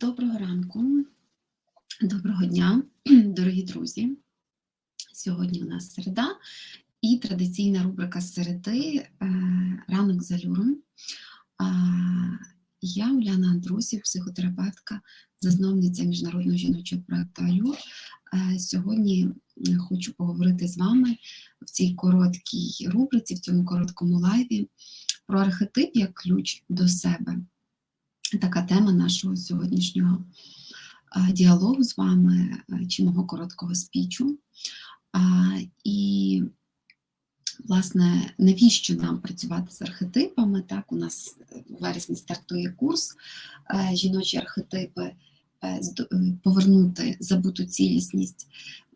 Доброго ранку, доброго дня, дорогі друзі. Сьогодні у нас середа і традиційна рубрика середи е, ранок за люром. Я Уляна Андрусів, психотерапевтка, засновниця міжнародного жіночого проєкту Алюр. Е, сьогодні хочу поговорити з вами в цій короткій рубриці, в цьому короткому лайві про архетип як ключ до себе така тема нашого сьогоднішнього діалогу з вами чи мого короткого спічу. І, власне, навіщо нам працювати з архетипами? Так, У нас у вересні стартує курс жіночі архетипи, е, е, повернути забуту цілісність.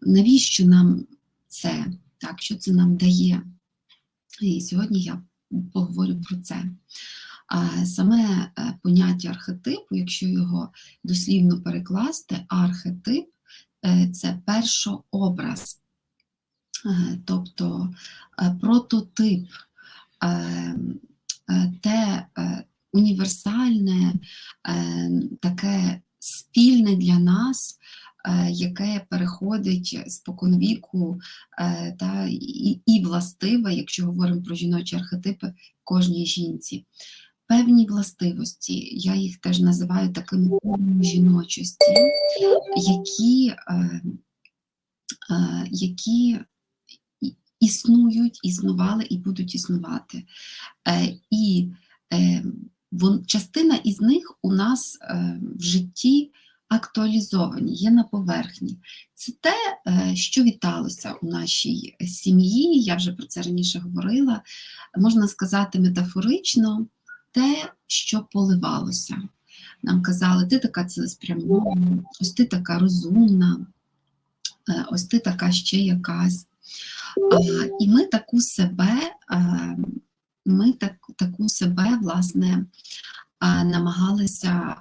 Навіщо нам це? Так, Що це нам дає? І сьогодні я поговорю про це. Саме е, поняття архетипу, якщо його дослівно перекласти, архетип е, це першообраз, е, тобто прототип, те універсальне, таке спільне для нас. Яке переходить споконвіку та, і і властиве, якщо говоримо про жіночі архетипи, кожній жінці певні властивості, я їх теж називаю такими жіночості, які, е, е, які існують, існували і будуть існувати. Е, і частина із них у нас в житті актуалізовані, є на поверхні. Це те, що віталося у нашій сім'ї, я вже про це раніше говорила, можна сказати, метафорично те, що поливалося. Нам казали, ти така цілеспрямована, ось ти така розумна, е, ось ти така ще якась. І ми таку себе, е, ми так, таку себе, власне, е, намагалися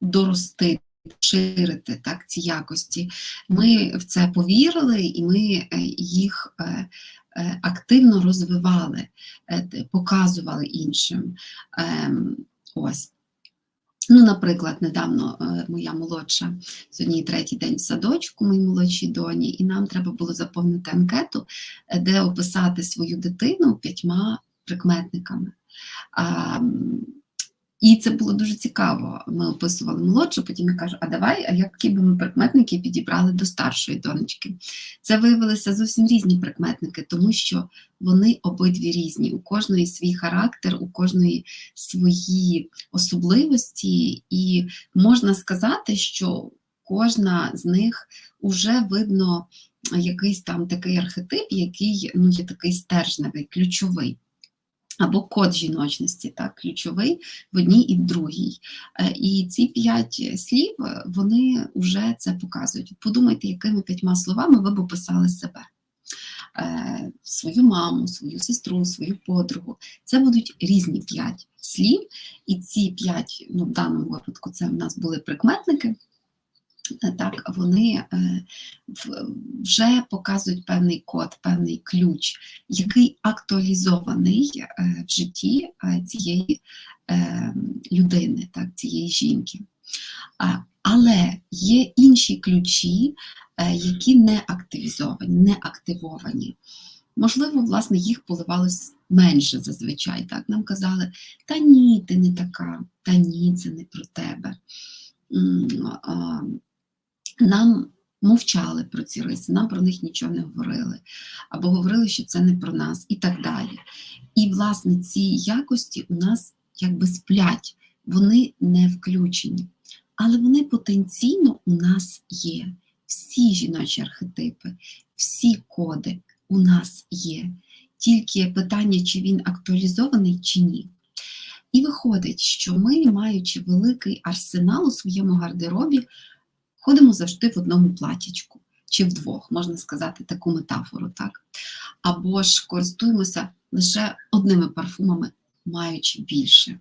дорости, ширити так, ці якості. Ми в це повірили і ми їх активно розвивали, е, показували іншим. Ем, ось. Ну, Наприклад, недавно е, моя молодша, сьогодні третій день в садочку, моїй молодшій доні, і нам треба було заповнити анкету, де описати свою дитину п'ятьма прикметниками. І це було дуже цікаво. Ми описували молодшу, потім я кажу, а давай, а які б ми прикметники підібрали до старшої донечки. Це виявилися зовсім різні прикметники, тому що вони обидві різні. У кожної свій характер, у кожної свої особливості, і можна сказати, що кожна з них вже видно якийсь там такий архетип, який ну, є такий стержневий, ключовий або код жіночності, так, ключовий в одній і в другій. Е, і ці п'ять слів вони вже це показують. Подумайте, якими п'ятьма словами ви б описали себе. Е, свою маму, свою сестру, свою подругу. Це будуть різні п'ять слів, і ці п'ять, ну в даному випадку, це в нас були прикметники. Е, так, вони е, вже показують певний код, певний ключ, який актуалізований е, в житті цієї людини, так, цієї жінки. Але є інші ключі, які не активізовані, не активовані. Можливо, власне, їх поливалось менше зазвичай. Так? Нам казали, та ні, ти не така, та ні, це не про тебе нам мовчали про ці риси, нам про них нічого не говорили, або говорили, що це не про нас, і так далі. І, власне, ці якості у нас якби сплять, вони не включені. Але вони потенційно у нас є. Всі жіночі архетипи, всі коди у нас є. Тільки питання, чи він актуалізований, чи ні. І виходить, що ми, маючи великий арсенал у своєму гардеробі, ходимо завжди в одному платічку чи вдвох, можна сказати, таку метафору, так? Або ж користуємося лише одними парфумами, маючи більше.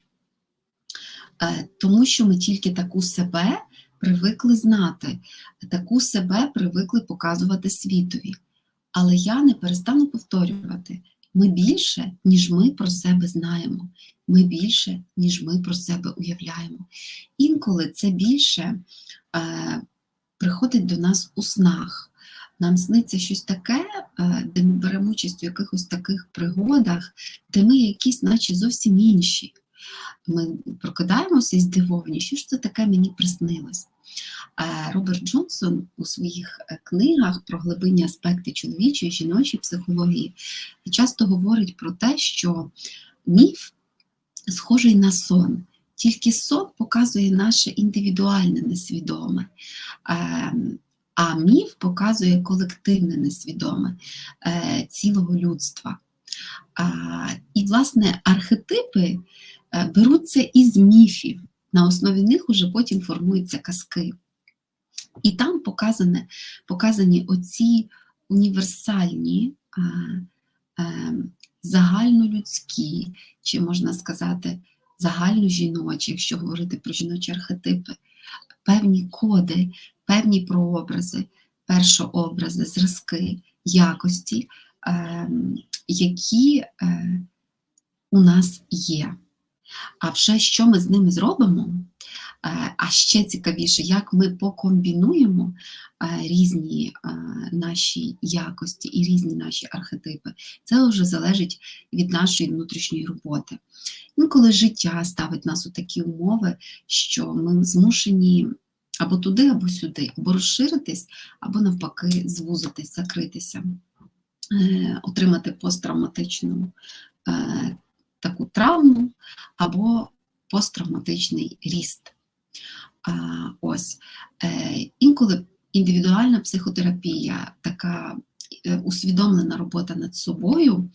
Е, тому що ми тільки таку себе привикли знати, таку себе привикли показувати світові. Але я не перестану повторювати: Ми більше, ніж ми про себе знаємо. Ми більше, ніж ми про себе уявляємо. Інколи це більше е, приходить до нас у снах. Нам сниться щось таке, е, де ми беремо участь у якихось таких пригодах, де ми якісь, наче зовсім інші. Ми прокидаємося здивовані, що ж це таке мені приснилось. Е, Роберт Джонсон у своїх е, книгах про глибинні аспекти чоловічої жіночої психології часто говорить про те, що міф схожий на сон. Тільки сон показує наше індивідуальне несвідоме, Ем, а міф показує колективне несвідоме е, цілого людства. І, власне, архетипи е, беруться із міфів. На основі них уже потім формуються казки. І там показане, показані оці універсальні, е, загальнолюдські, чи можна сказати, загальножіночі, якщо говорити про жіночі архетипи, певні коди, певні прообрази, першообрази, зразки, якості, е, які е, у нас є. А вже що ми з ними зробимо? Е, А ще цікавіше, як ми покомбінуємо е, різні е, наші якості і різні наші архетипи, це вже залежить від нашої внутрішньої роботи. Інколи життя ставить нас у такі умови, що ми змушені або туди, або сюди, або розширитись, або навпаки, звузитись, закритися, отримати посттравматичну таку травму або посттравматичний ріст. Ось е, інколи індивідуальна психотерапія, така е, усвідомлена робота над собою,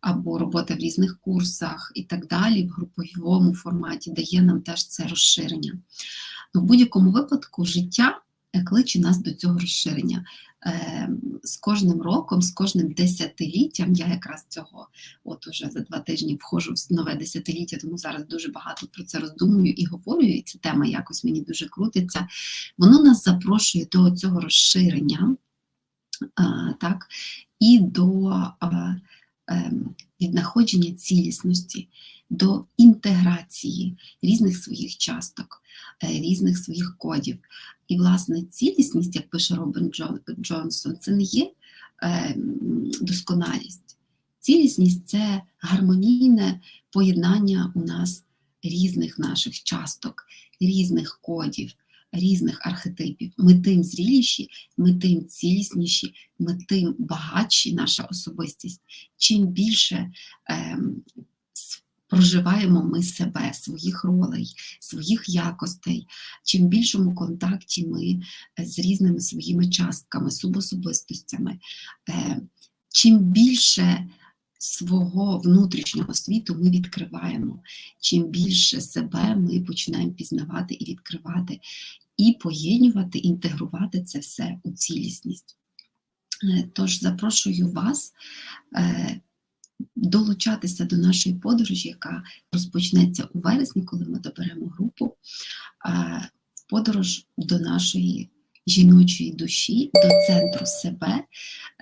або робота в різних курсах і так далі, в груповому форматі, дає нам теж це розширення. Ну, в будь-якому випадку життя кличе нас до цього розширення. Е, З кожним роком, з кожним десятиліттям, я якраз цього от уже за два тижні входжу в нове десятиліття, тому зараз дуже багато про це роздумую і говорю, і ця тема якось мені дуже крутиться. Воно нас запрошує до цього розширення, так, і до е, е, віднаходження цілісності, до інтеграції різних своїх часток, е, різних своїх кодів. І, власне, цілісність, як пише Робин Джонсон, це не є е, досконалість. Цілісність це гармонійне поєднання у нас різних наших часток, різних кодів, різних архетипів. Ми тим зріліші, ми тим цілісніші, ми тим багатші наша особистість. Чим більше ем, проживаємо ми себе, своїх ролей, своїх якостей, чим більшому контакті ми е, з різними своїми частками, субособистостями, е, чим більше свого внутрішнього світу ми відкриваємо, чим більше себе ми починаємо пізнавати і відкривати, і поєднувати, інтегрувати це все у цілісність. Е, Тож запрошую вас долучатися до нашої подорожі, яка розпочнеться у вересні, коли ми доберемо групу, е, в подорож до нашої жіночої душі, до центру себе,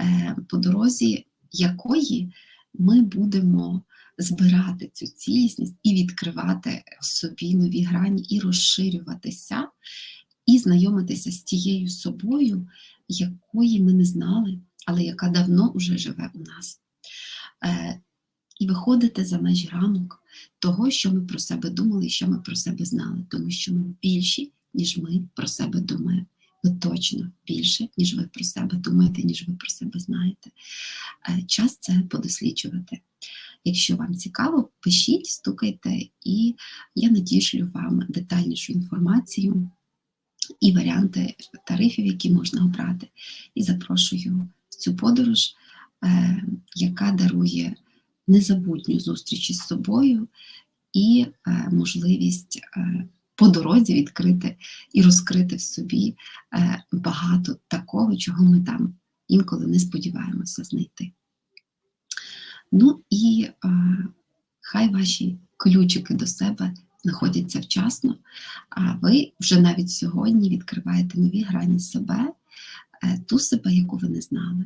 е, по дорозі якої ми будемо збирати цю цілісність і відкривати в собі нові грані, і розширюватися, і знайомитися з тією собою, якої ми не знали, але яка давно вже живе у нас. Е, І виходити за межі рамок того, що ми про себе думали і що ми про себе знали, тому що ми більші, ніж ми про себе думаємо. Ви точно більше, ніж ви про себе думаєте, ніж ви про себе знаєте. Е, Час це подосліджувати. Якщо вам цікаво, пишіть, стукайте, і я надішлю вам детальнішу інформацію і варіанти тарифів, які можна обрати. І запрошую в цю подорож, яка дарує незабутню зустріч із собою і е, можливість е, по дорозі відкрити і розкрити в собі е, багато такого, чого ми там інколи не сподіваємося знайти. Ну і е, хай ваші ключики до себе знаходяться вчасно, а ви вже навіть сьогодні відкриваєте нові грані себе, е, ту себе, яку ви не знали.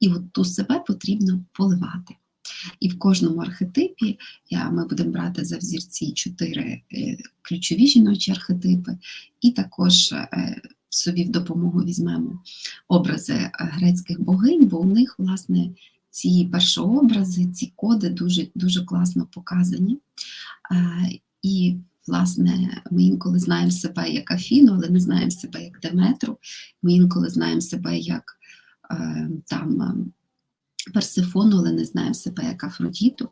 І от ту себе потрібно поливати. І в кожному архетипі ми будемо брати за взірці чотири е, ключові жіночі архетипи, і також е, собі в допомогу візьмемо образи е, грецьких богинь, бо у них, власне, ці першообрази, ці коди дуже, дуже класно показані. Е, І, власне, ми інколи знаємо себе як Афіну, але не знаємо себе як Деметру. Ми інколи знаємо себе як е, там. е, Персифону, але не знаємо себе як Афродіту,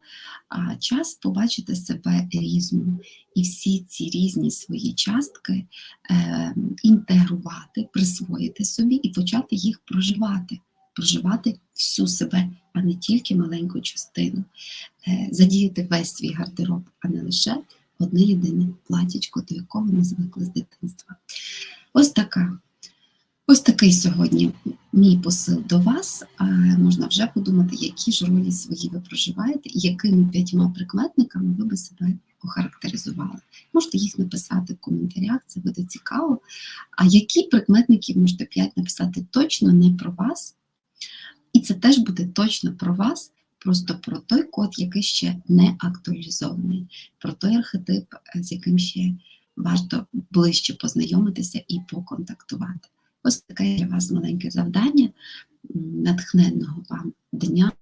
а час побачити себе різною і всі ці різні свої частки е, інтегрувати, присвоїти собі і почати їх проживати, проживати всю себе, а не тільки маленьку частину, е, задіяти весь свій гардероб, а не лише одне єдине платічко, до якого ми звикли з дитинства. Ось така. Ось такий сьогодні мій посил до вас. Можна вже подумати, які ж ролі свої ви проживаєте, і якими п'ятьма прикметниками ви би себе охарактеризували. Можете їх написати в коментарях, це буде цікаво. А які прикметники можете п'ять написати точно не про вас, і це теж буде точно про вас, просто про той код, який ще не актуалізований, про той архетип, е, з яким ще варто ближче познайомитися і поконтактувати. Ось таке для вас маленьке завдання. Натхненного вам дня.